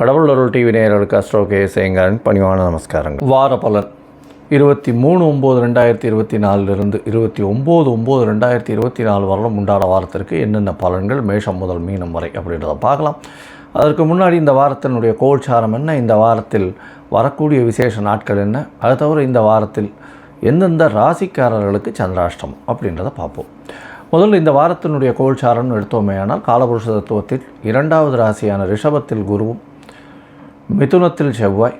கடவுள் அருள் டிவி நேயர்களுக்கு அஸ்ட்ரோ கே சேங்கரன் பணிவான நமஸ்காரங்கள். வார பலன். இருபத்தி மூணு ஒம்பது ரெண்டாயிரத்தி இருபத்தி நாலுலேருந்து இருபத்தி ஒம்பது ஒம்பது ரெண்டாயிரத்தி இருபத்தி நாலு வரலும் உண்டான வாரத்திற்கு என்னென்ன பலன்கள் மேஷம் முதல் மீனம் வரை அப்படின்றத பார்க்கலாம். அதற்கு முன்னாடி இந்த வாரத்தினுடைய கோல்சாரம் என்ன? இந்த வாரத்தில் வரக்கூடிய விசேஷ நாட்கள் என்ன? அது தவிர இந்த வாரத்தில் எந்தெந்த ராசிக்காரர்களுக்கு சந்திராஷ்டமம் அப்படின்றத பார்ப்போம். முதல்ல இந்த வாரத்தினுடைய கோல்சாரம்னு எடுத்தோமேயானால் காலபுருஷ தத்துவத்தில் இரண்டாவது ராசியான ரிஷபத்தில் குருவும் மிதுனத்தில் செவ்வாய்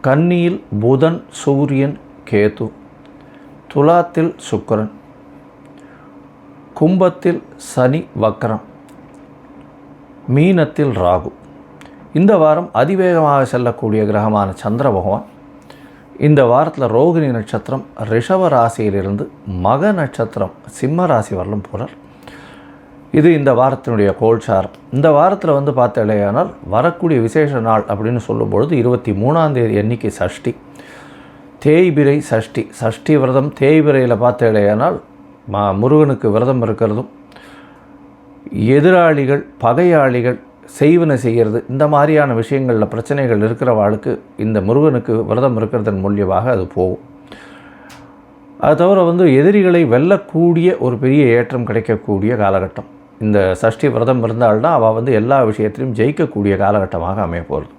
கன்னியில் புதன் சூரியன் கேது துலாத்தில் சுக்கரன் கும்பத்தில் சனி வக்கரம் மீனத்தில் ராகு. இந்த வாரம் அதிவேகமாக செல்லக்கூடிய கிரகமான சந்திர பகவான் இந்த வாரத்தில் ரோகிணி நட்சத்திரம் ரிஷவ ராசியிலிருந்து மக நட்சத்திரம் சிம்ம ராசி வரலும் போகிறார் இது இந்த வாரத்தினுடைய கோல்சாரம் இந்த வாரத்தில் வந்து பார்த்தாலேயானால் வரக்கூடிய விசேஷ நாள் அப்படின்னு சொல்லும்பொழுது இருபத்தி மூணாந்தேதி எண்ணிக்கை சஷ்டி. தேய்பிரை சஷ்டி. சஷ்டி விரதம் தேய்பிரையில் பார்த்தாலேயானால் மா முருகனுக்கு விரதம் இருக்கிறதும் எதிராளிகள் பகையாளிகள் செய்வன செய்கிறது இந்த மாதிரியான விஷயங்களில் பிரச்சனைகள் இருக்கிறவாளுக்கு இந்த முருகனுக்கு விரதம் இருக்கிறதன் மூலியமாக அது போகும். அது தவிர வந்து எதிரிகளை வெல்லக்கூடிய ஒரு பெரிய ஏற்றம் கிடைக்கக்கூடிய காலகட்டம். இந்த சஷ்டி விரதம் இருந்தால்தான் அவள் வந்து எல்லா விஷயத்திலையும் ஜெயிக்கக்கூடிய காலகட்டமாக அமைய போகிறது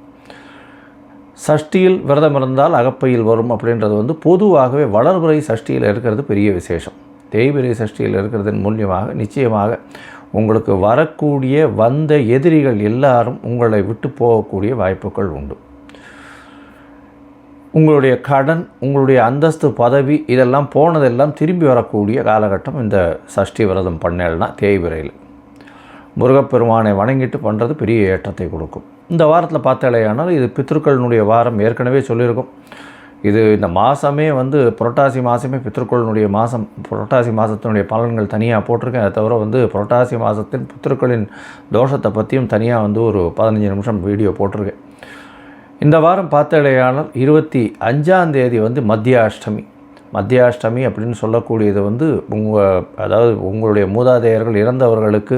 சஷ்டியில் விரதம் இருந்தால் அகப்பையில் வரும் அப்படின்றது வந்து பொதுவாகவே வளர்புறை சஷ்டியில் இருக்கிறது பெரிய விசேஷம். தேய்பிரை சஷ்டியில் இருக்கிறதன் மூலியமாக நிச்சயமாக உங்களுக்கு வரக்கூடிய வந்த எதிரிகள் எல்லாரும் உங்களை விட்டு போகக்கூடிய வாய்ப்புகள் உண்டு. உங்களுடைய கடன் உங்களுடைய அந்தஸ்து பதவி இதெல்லாம் போனதெல்லாம் திரும்பி வரக்கூடிய காலகட்டம் இந்த சஷ்டி விரதம் பண்ணேல்னா தேய்பிரையில் முருகப்பெருமானை வணங்கிட்டு பண்ணுறது பெரிய ஏற்றத்தை கொடுக்கும். இந்த வாரத்தில் பார்த்தாலேயானால் இது பித்ருக்களினுடைய வாரம் ஏற்கனவே சொல்லியிருக்கும். இது இந்த மாதமே வந்து புரட்டாசி மாதமே பித்ருக்களினுடைய மாதம் புரட்டாசி மாதத்தினுடைய பலன்கள் தனியாக போட்டிருக்கேன். அதை தவிர வந்து புரட்டாசி மாதத்தின் பித்ருக்களின் தோஷத்தை பற்றியும் தனியாக வந்து ஒரு பதினஞ்சு நிமிஷம் வீடியோ போட்டிருக்கேன். இந்த வாரம் பார்த்தாலேயானால் இருபத்தி அஞ்சாந்தேதி வந்து மத்திய அஷ்டமி மத்திய அஷ்டமி அப்படின்னு சொல்லக்கூடியது வந்து உங்கள் அதாவது உங்களுடைய மூதாதையர்கள் இறந்தவர்களுக்கு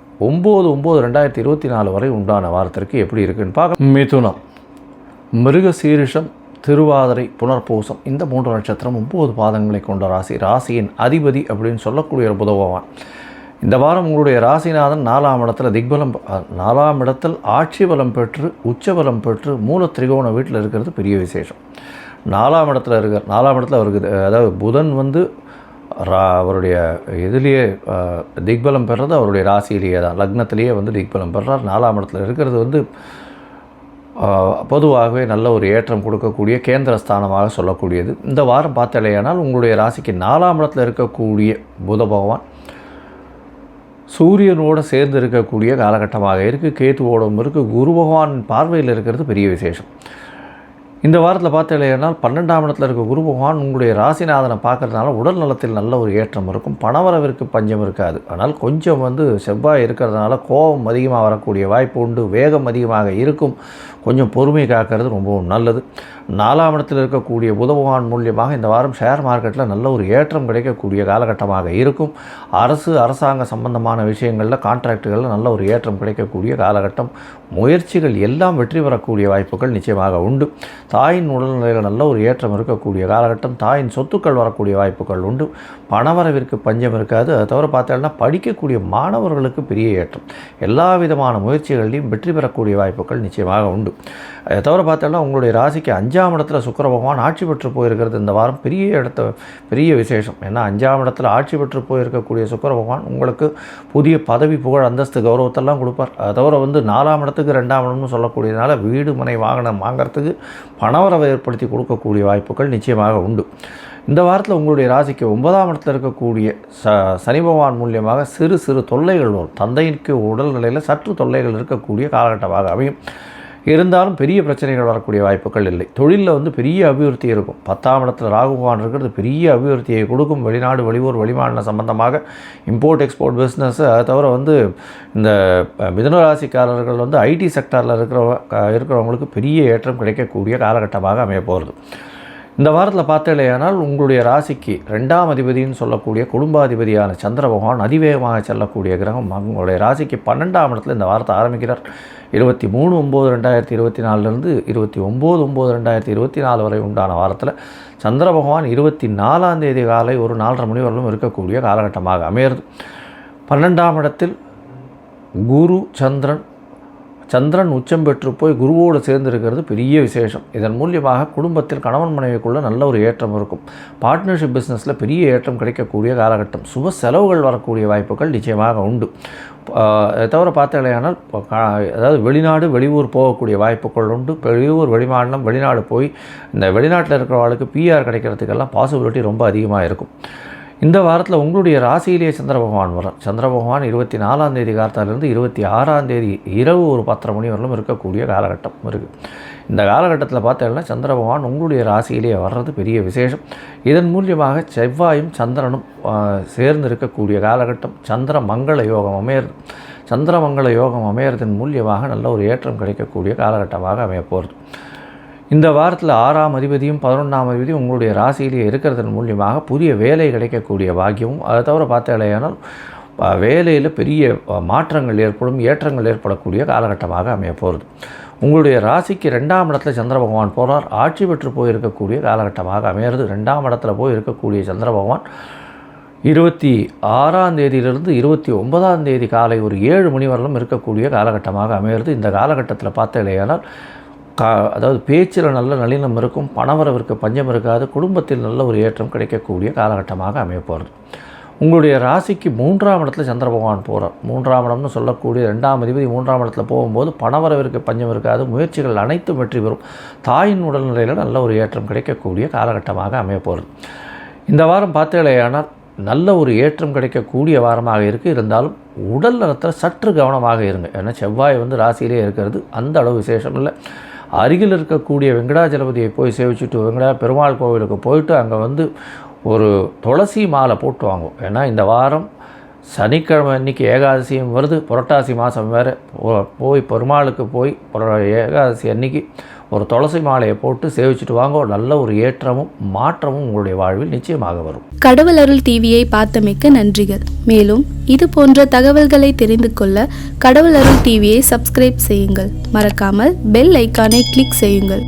ஒம்பது ஒம்பது ரெண்டாயிரத்தி இருபத்தி நாலு வரை உண்டான வாரத்திற்கு எப்படி இருக்குன்னு பார்க்க மிதுனம். மிருக சீரிஷம் திருவாதிரை புனர்பூசம் இந்த மூன்று நட்சத்திரம் ஒம்பது பாதங்களை கொண்ட ராசி. ராசியின் அதிபதி அப்படின்னு சொல்லக்கூடிய ஒரு புதவான் இந்த வாரம் உங்களுடைய ராசிநாதன் நாலாம் இடத்துல திக்பலம் நாலாம் இடத்தில் ஆட்சி பலம் பெற்று உச்சபலம் பெற்று மூல திரிகோண வீட்டில் இருக்கிறது பெரிய விசேஷம். நாலாம் இடத்துல இருக்கிற நாலாம் இடத்துல அவருக்கு அதாவது புதன் வந்து ரா- அவருடைய இதுலேயே திக்பலம் பெறுறது அவருடைய ராசியிலேயே தான். லக்னத்திலேயே வந்து திக்பலம் பெறார் நாலாம் இடத்துல இருக்கிறது வந்து பொதுவாகவே நல்ல ஒரு ஏற்றம் கொடுக்கக்கூடிய கேந்திர ஸ்தானமாக சொல்லக்கூடியது. இந்த வாரம் பார்த்தலையானால் உங்களுடைய ராசிக்கு நாலாம் இடத்துல இருக்கக்கூடிய புத பகவான் சூரியனோடு சேர்ந்து இருக்கக்கூடிய காலகட்டமாக இருக்குது கேத்துவோடும் இருக்குது குரு பகவான் பார்வையில் இருக்கிறது பெரிய விசேஷம். இந்த வாரத்தில் பார்த்தீங்கன்னா பன்னெண்டாம் இடத்துல இருக்க குரு பகவான் உங்களுடைய ராசிநாதனை பார்க்கறதுனால உடல் நலத்தில் நல்ல ஒரு ஏற்றம் இருக்கும். பணவரவிற்கு பஞ்சம் இருக்காது. ஆனால் கொஞ்சம் வந்து செவ்வாய் இருக்கிறதுனால கோபம் அதிகமாக வரக்கூடிய வாய்ப்பு உண்டு. வேகம் அதிகமாக இருக்கும். கொஞ்சம் பொறுமை காக்கிறது ரொம்பவும் நல்லது. நாலாம் இடத்தில் இருக்கக்கூடிய புத பகவான் மூலியமாக இந்த வாரம் ஷேர் மார்க்கெட்டில் நல்ல ஒரு ஏற்றம் கிடைக்கக்கூடிய காலகட்டமாக இருக்கும். அரசு அரசாங்க சம்பந்தமான விஷயங்களில் கான்ட்ராக்டுகளில் நல்ல ஒரு ஏற்றம் கிடைக்கக்கூடிய காலகட்டம். முயற்சிகள் எல்லாம் வெற்றி பெறக்கூடிய வாய்ப்புகள் நிச்சயமாக உண்டு. தாயின் உடல்நிலையில் நல்ல ஒரு ஏற்றம் இருக்கக்கூடிய காலகட்டம் தாயின் சொத்துக்கள் வரக்கூடிய வாய்ப்புகள் உண்டு. பணவரவிற்கு பஞ்சம் இருக்காது. அதை தவிர பார்த்தோம்னா படிக்கக்கூடிய மாணவர்களுக்கு பெரிய ஏற்றம். எல்லா விதமான முயற்சிகளையும் வெற்றி பெறக்கூடிய வாய்ப்புகள் நிச்சயமாக உண்டு. அதை தவிர பார்த்தோம்னா உங்களுடைய ராசிக்கு அஞ்சாம் இடத்துல சுக்கர பகவான் ஆட்சி பெற்று போயிருக்கிறது இந்த வாரம் பெரிய இடத்த பெரிய விசேஷம். ஏன்னா அஞ்சாம் இடத்துல ஆட்சி பெற்று போயிருக்கக்கூடிய சுக்கர பகவான் உங்களுக்கு புதிய பதவி புகழ் அந்தஸ்து கௌரவத்தெல்லாம் கொடுப்பார். அதை தவிர வந்து நாலாம் இடத்துக்கு ரெண்டாம் இடம்னு சொல்லக்கூடியதுனால வீடு மனை வாகனம் வாங்குறதுக்கு பணவரவை ஏற்படுத்தி கொடுக்கக்கூடிய வாய்ப்புகள் நிச்சயமாக உண்டு. இந்த வாரத்தில் உங்களுடைய ராசிக்கு ஒன்பதாம் இடத்தில் இருக்கக்கூடிய ச சனி பகவான் மூலியமாக சிறு சிறு தொல்லைகள் வரும். தந்தைக்கு உடல்நிலையில் சற்று தொல்லைகள் இருக்கக்கூடிய காலகட்டமாக அமையும். இருந்தாலும் பெரிய பிரச்சனைகள் வரக்கூடிய வாய்ப்புகள் இல்லை. தொழிலில் வந்து பெரிய அபிவிருத்தி இருக்கும். பத்தாம் இடத்துல ராகுகான் இருக்கிறது பெரிய அபிவிருத்தியை கொடுக்கும். வெளிநாடு வெளியூர் வெளிமாநில சம்பந்தமாக இம்போர்ட் எக்ஸ்போர்ட் பிஸ்னஸ் அதை தவிர வந்து இந்த மிதனராசிக்காரர்கள் ராசிக்காரர்கள் வந்து ஐடி செக்டாரில் இருக்கிறவ இருக்கிறவங்களுக்கு பெரிய ஏற்றம் கிடைக்கக்கூடிய காலகட்டமாக அமைய போகிறது. இந்த வாரத்தில் பார்த்தீங்களேயானால் உங்களுடைய ராசிக்கு ரெண்டாம் அதிபதின்னு சொல்லக்கூடிய குடும்பாதிபதியான சந்திர பகவான் அதிவேகமாக செல்லக்கூடிய கிரகம் உங்களுடைய ராசிக்கு பன்னெண்டாம் இடத்துல இந்த வாரத்தை ஆரம்பிக்கிறார். இருபத்தி மூணு ஒம்பது ரெண்டாயிரத்தி இருபத்தி நாலுலேருந்து இருபத்தி ஒம்பது ஒம்பது ரெண்டாயிரத்தி இருபத்தி நாலு வரை உண்டான வாரத்தில் சந்திர பகவான் இருபத்தி நாலாம் தேதி காலை ஒரு நாலரை மணி வரலும் இருக்கக்கூடிய காலகட்டமாக அமையிறது. பன்னெண்டாம் இடத்தில் குரு சந்திரன் சந்திரன் உச்சம் பெற்று போய் குருவோடு சேர்ந்து இருக்கிறது பெரிய விசேஷம். இதன் மூலியமாக குடும்பத்தில் கணவன் மனைவிக்குள்ள நல்ல ஒரு ஏற்றம் இருக்கும். பார்ட்னர்ஷிப் பிஸ்னஸில் பெரிய ஏற்றம் கிடைக்கக்கூடிய காலகட்டம். சுப செலவுகள் வரக்கூடிய வாய்ப்புகள் நிச்சயமாக உண்டு. தவிர பார்த்தீங்களேனால் அதாவது வெளிநாடு வெளியூர் போகக்கூடிய வாய்ப்புகள் உண்டு. வெளியூர் வெளிமாநிலம் வெளிநாடு போய் இந்த வெளிநாட்டில் இருக்கிறவர்களுக்கு பிஆர் கிடைக்கிறதுக்கெல்லாம் பாசிபிலிட்டி ரொம்ப அதிகமாக இருக்கும். இந்த வாரத்தில் உங்களுடைய ராசியிலேயே சந்திர பகவான் வரும் சந்திர பகவான் இருபத்தி நாலாம் தேதி காலத்திலிருந்து இருபத்தி ஆறாம் தேதி இரவு ஒரு பத்தரை மணி வரலும் இருக்கக்கூடிய காலகட்டம் இருக்குது இந்த காலகட்டத்தில் பார்த்தீங்கன்னா சந்திர பகவான் உங்களுடைய ராசியிலேயே வர்றது பெரிய விசேஷம். இதன் மூலியமாக செவ்வாயும் சந்திரனும் சேர்ந்து இருக்கக்கூடிய காலகட்டம். சந்திர மங்கள யோகம் அமையிறது சந்திர மங்கள யோகம் அமையறதன் மூலியமாக நல்ல ஒரு ஏற்றம் கிடைக்கக்கூடிய காலகட்டமாக அமைய போகிறது இந்த வாரத்தில் ஆறாம் அதிபதியும் பதினொன்றாம் அதிபதியும் உங்களுடைய ராசியிலேயே இருக்கிறதன் மூலியமாக புதிய வேலை கிடைக்கக்கூடிய பாக்கியமும் அதை தவிர பார்த்தாலேயானால் வேலையில் பெரிய மாற்றங்கள் ஏற்படும் ஏற்றங்கள் ஏற்படக்கூடிய காலகட்டமாக அமைய போகிறது உங்களுடைய ராசிக்கு ரெண்டாம் இடத்துல சந்திர பகவான் போகிறார் ஆட்சி பெற்று போயிருக்கக்கூடிய காலகட்டமாக அமையிறது. ரெண்டாம் இடத்துல போய் இருக்கக்கூடிய சந்திர பகவான் இருபத்தி ஆறாம் தேதியிலிருந்து இருபத்தி ஒன்பதாம் தேதி காலை ஒரு ஏழு மணி வரலும் இருக்கக்கூடிய காலகட்டமாக அமையிறது. இந்த காலகட்டத்தில் பார்த்தீங்களேயானால் கா அதாவது பேச்சில் நல்ல நளினம் இருக்கும் பணவரவிற்கு பஞ்சம் இருக்காது குடும்பத்தில் நல்ல ஒரு ஏற்றம் கிடைக்கக்கூடிய காலகட்டமாக அமையப்போகிறது உங்களுடைய ராசிக்கு மூன்றாம் இடத்துல சந்திர பகவான் போகிறார் மூன்றாம் இடம்னு சொல்லக்கூடிய ரெண்டாம் அதிபதி மூன்றாம் இடத்துல போகும்போது பணவரவிற்கு பஞ்சம் இருக்காது முயற்சிகள் அனைத்தும் வெற்றி பெறும். தாயின் உடல்நிலையில் நல்ல ஒரு ஏற்றம் கிடைக்கக்கூடிய காலகட்டமாக அமையப்போகிறது இந்த வாரம் பார்த்தீங்களேயானால் நல்ல ஒரு ஏற்றம் கிடைக்கக்கூடிய வாரமாக இருக்குது இருந்தாலும் உடல் நலத்தில் சற்று கவனமாக இருங்க. ஏன்னா செவ்வாய் வந்து ராசியிலே இருக்கிறது. அந்த அளவு விசேஷம் இல்லை. அருகில் இருக்கக்கூடிய வெங்கடாஜலபதியை போய் சேவிச்சுட்டு வெங்கடா பெருமாள் கோவிலுக்கு போயிட்டு அங்கே வந்து ஒரு துளசி மாலை போட்டு வாங்குவோம். ஏன்னா இந்த வாரம் சனிக்கிழமை அன்னைக்கு ஏகாதசியும் வருது. புரட்டாசி மாதம் வேறு. போய் பெருமாளுக்கு போய் ஏகாதசி அன்னைக்கு ஒரு துளசி மாலையை போட்டு சேவிச்சுட்டு வாங்க. ஒரு நல்ல ஒரு ஏற்றமும் மாற்றமும் உங்களுடைய வாழ்வில் நிச்சயமாக வரும். கடவுள் அருள் டிவியை பார்த்தமைக்க நன்றிகள். மேலும் இது போன்ற தகவல்களை தெரிந்து கொள்ள கடவுள் அருள் டிவியை சப்ஸ்கிரைப் செய்யுங்கள். மறக்காமல் பெல் ஐக்கானை கிளிக் செய்யுங்கள்.